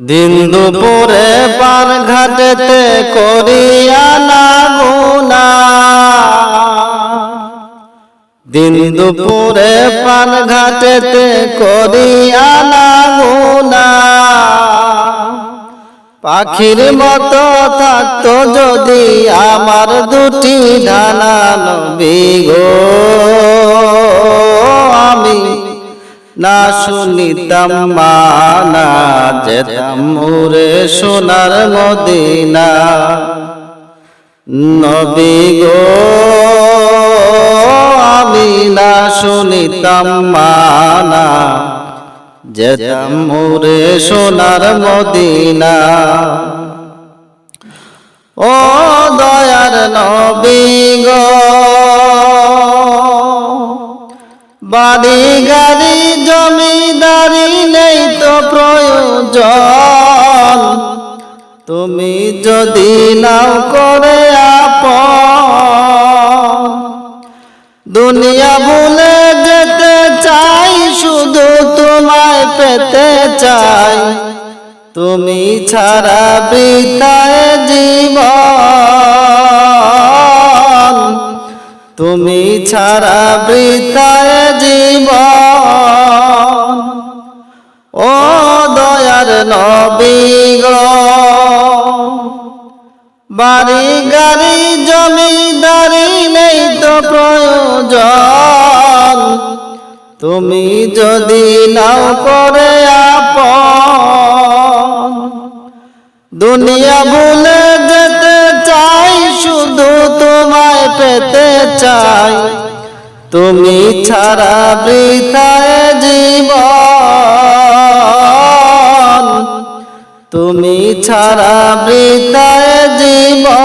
দিন দুপুরে পার ঘাটেতে করিয়া না গুনা দিন দুপুরে পান ঘাটেতে করিয়া না গুনা পাখির মতো থাকতো যদি আমার দুটি ডানা নবী গো। না শুনিতাম মানা, যেতাম মুরে সোনার মদিনা। নবী গো, আমি না শুনিতাম মানা, যেতাম মুরে সোনার মদিনা। ও দয়ার নবী গো, বাড়ি গাড়ি প্রয়োজন। তুমি যদি নাও করে আপ দুনিয়া ভুলে যেতে চাই, শুধু তোমায় পেতে চাই। তুমি ছাড়া বৃতায় জীবন। তুমি ছাড়া বৃতায় জীবন। ও দয়ার নবী গো। বাড়ি গাড়ি, জমিদারি নেই তো প্রয়োজন। তুমি যদি নাও করে আপন। দুনিয়া ভুলে যেতে চাই, শুধু তোমায় পেতে চাই। তুমি ছাড়া বৃথায় জীবন। তুমি ছাড়া বৃথায় জীবন।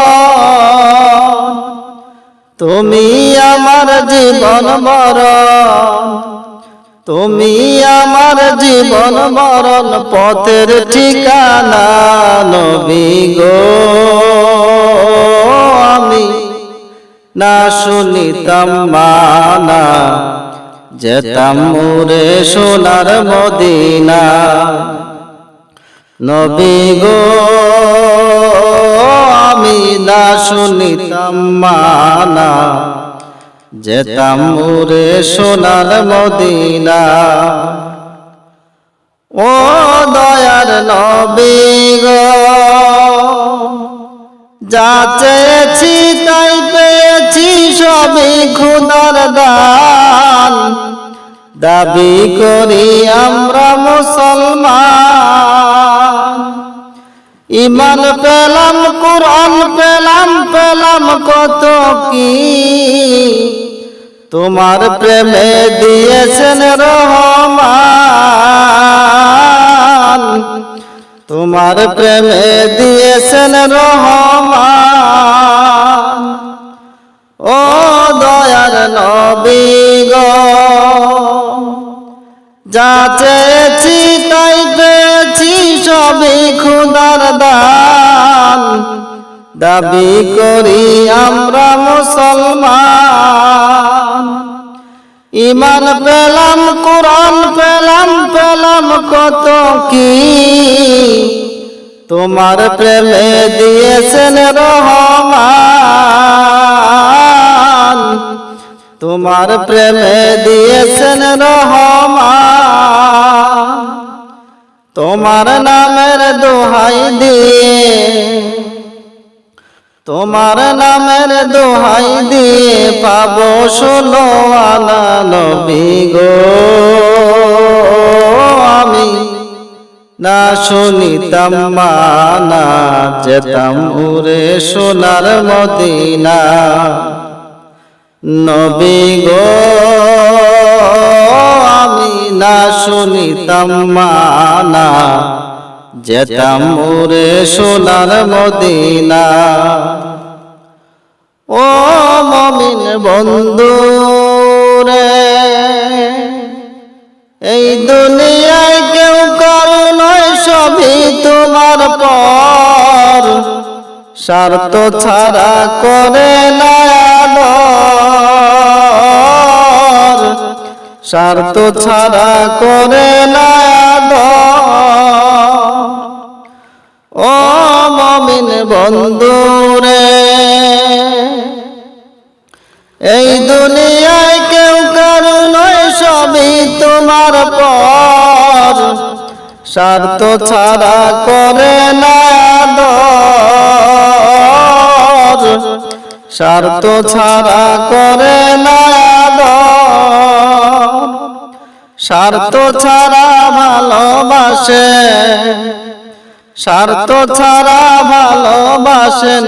তুমি আমার জীবন মরণ। তুমি আমার জীবন মরণ পথের ঠিকানা নবী গো। আমি না শুনিতাম মানা, যেতাম মুরে সোনার মদিনা। নবী গো, আমি না শুনিতাম মানা। যেতাম মুরে সোনার মদিনা। ও দয়ার নবী গো, যা চেয়েছি তাই পেয়েছি সবই খুদার দান। দাবি করি আমরা মুসলমান। ইমান পেলাম, কোরআন পেলাম পেলাম কত কি? তোমার প্রেমে দিয়েছেন রহমান। তোমার প্রেমে দিয়েছেন রহমান। ও দয়ার নবী গো, যা চেয়েছি তাই সবই খুদার দান। দাবি করি আমরা মুসলমান। ইমান পেলাম, কোরআন পেলাম পেলাম কত কি? তোমার প্রেমে দিয়েছেন রহমান। তোমার প্রেমে দিয়েছেন রহমান। তোমার নামের দোহাই দিয়ে, তোমার নামের দোহাই দিয়ে পাব ষোলো আনা নবী গো। আমি না শুনিতাম মানা, যেতাম উরে সোনার মদিনা। নবী গো শুনিতাম মানা যেতাম উরে সোনার মদিনা। ও মমিন বন্ধু রে, এই দুনিয়ায় কেউ করো নয় সবই তোমার পর। স্বার্থ ছাড়া করে না স্বার্থ ছাড়া করে না আদর। বন্ধুরে, এই দুনিয়ায় কেউ কারও নয়, সবই তোমার পর স্বার্থ ছাড়া করে না স্বার্থ ছাড়া করে না স্বার্থ ছাড়া ভালোবাসে। স্বার্থ ছাড়া ভালোবাসেন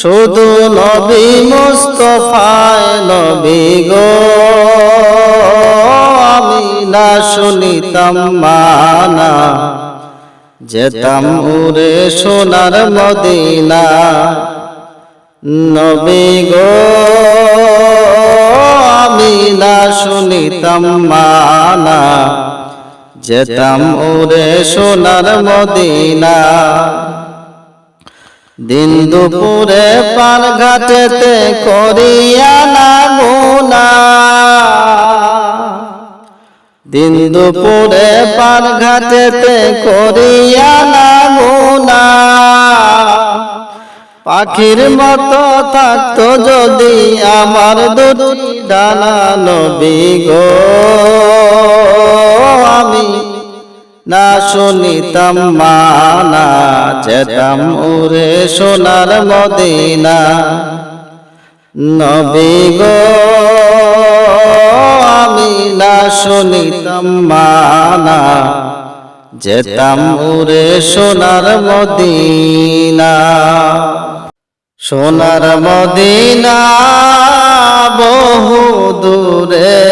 শুধু নবী মুস্তফায় নবী গো। আমি না শুনিতাম মানা যেতাম উরে সোনার মদিনা। নবী গো। আমি না শুনিতাম মানা, যেতাম ওরে সোনার মদিনা। দিন দুপুরে পান ঘাটেতে করিয়া না গুনা দিন দুপুরে পান ঘাটেতে করিয়া না গুনা পাখির মতো থাকতো যদি আমার দুটি ডানা নবী গো। আমি না শুনিতাম মানা, যেতাম উরে সোনার মদিনা। নবী গো, আমি না শুনিতাম মানা, যেতাম উরে সোনার মদিনা। সোনার মদিনা বহু দূরে,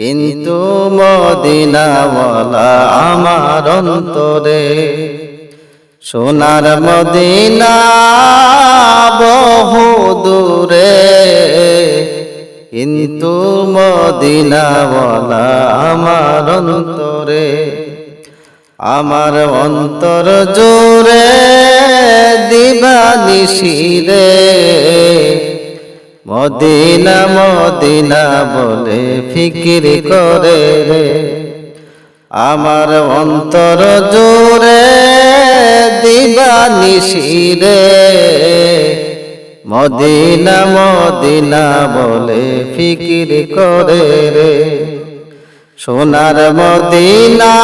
কিন্তু মদিনাওয়ালা আমার অন্তরে। সোনার মদিনা বহু দূরে, কিন্তু মদিনাওয়ালা আমার অন্তরে। আমার অন্তর জোরে দিবা নিশিরে মদিনা মদিনা বলে ফিকির করে রে। আমার অন্তর জোরে দিবা নিশিরে মদিনা মদিনা বলে ফিকির করে রে। সোনার মদিনা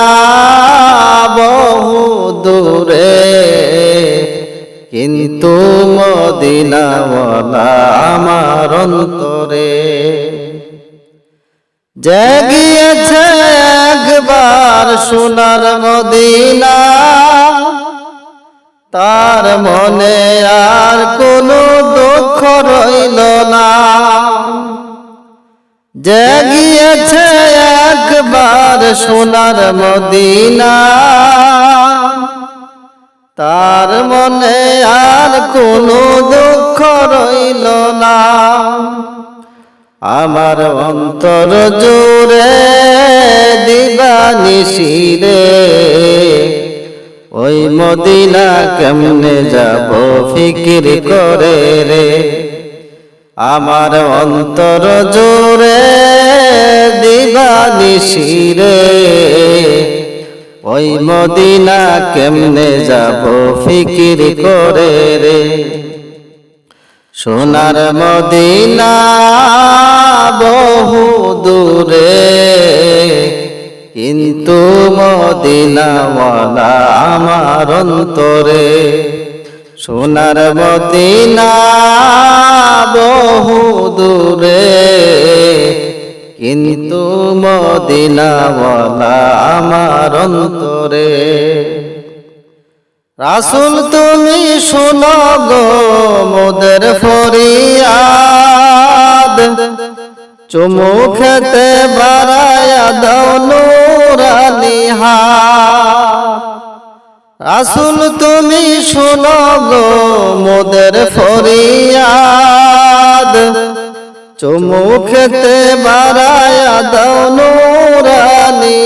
বহু দূরে, কিন্তু মদিনাওয়ালা আমার অন্তরে। জাগিয়েছে একবার সোনার মদিনা, তার মনে আর কোনো দুঃখ রইল না। জাগিয়েছে একবার সোনার মদিনা। তার মনে আর কোনো দুঃখ রইল না। আমার অন্তর জোরে দিবা নিশিরে ওই মদিনা কেমনে যাব ফিকির করে রে? আমার অন্তর জোরে দিবা নিশিরে ওই মদিনা কেমনে যাব ফিকির করে রে? সোনার মদিনা বহু দূরে, কিন্তু মদিনাওয়ালা আমার অন্তরে। সোনার মদিনা বহু দূরে, কিন্তু মদিনাওয়ালা আমার অন্তরে। রাসুল তুমি শোনো গো মোদের ফরিয়াদ চুমু খেতে বাড়ায়া দাও নুরানি রাসুল তুমি শোনো গো মোদের ফরিয়াদ। চুমু খেতে বাড়ায়া দাও নুরানি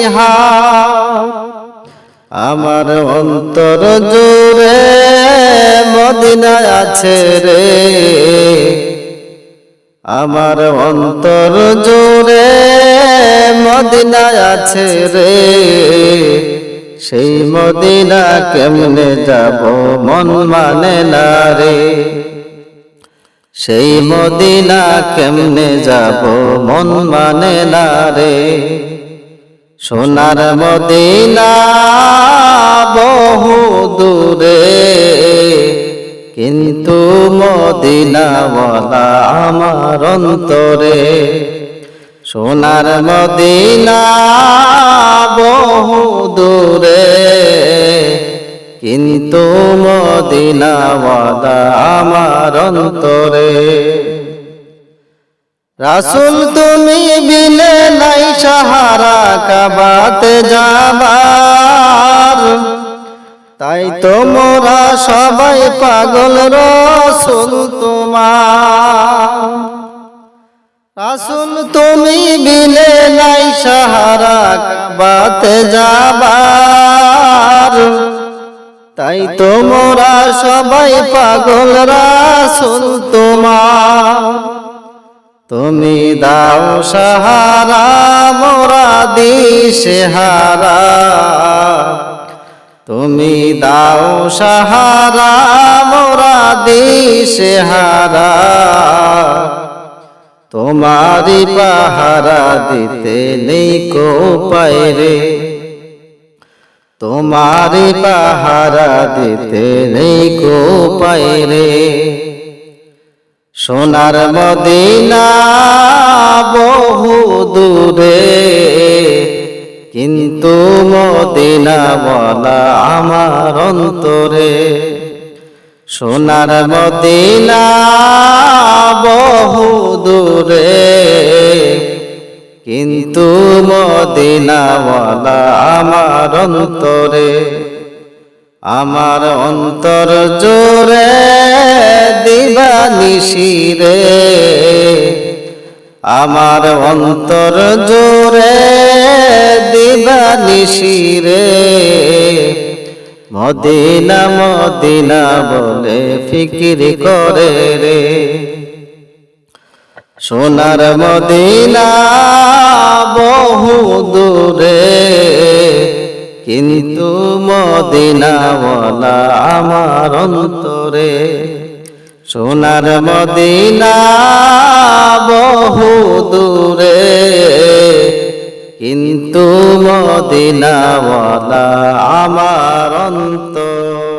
আমার অন্তর জোরে মদিনা আছে রে। আমার অন্তর জোরে মদিনা আছে রে। সেই মদিনা কেমনে যাব? মন মানে না রে। সেই মদিনা কেমনে যাব? মন মানে না রে। সোনার মদিনা বহু দূরে। কিন্তু মদিনাওয়ালা আমার অন্তরে সোনার মদিনা বহু দূরে, কিন্তু মদিনাওয়ালা আমার অন্তরে। রাসুল তুমি বিলে নাই সাহারা কাবাতে যাবার, তাই তোমরা সবাই পাগল রসুল তোমার। রাসুল তুমি বিলে নাই সাহারা কাবাতে যাবার। তাই তোমরা সবাই পাগল রাসুল তোমার। তুমি দাও সাহারা, মোরা দিশে হারা। তুমি দাও সাহারা, মোরা দিশে হারা। তোমারি পাহারা দিতে নেই কো পায়রে তোমারি পাহারা দিতে নেই কো পায়রে সোনার মদিনা বহু দূরে, কিন্তু মদিনা বলা আমার অন্তরে। সোনার মদিনা বহু দূরে। কিন্তু মদিনাওয়ালা আমার অন্তরে, আমার অন্তর জোরে দিবানিশিরে আমার অন্তর জোরে দিবানিশিরে মদিনা মদিনা বলে ফিকির করে রে। সোনার মদিনা বহু দূরে, কিন্তু মদিনাওয়ালা আমার অন্তরে। সোনার মদিনা বহু দূরে কিন্তু মদিনাওয়ালা আমার অন্তরে।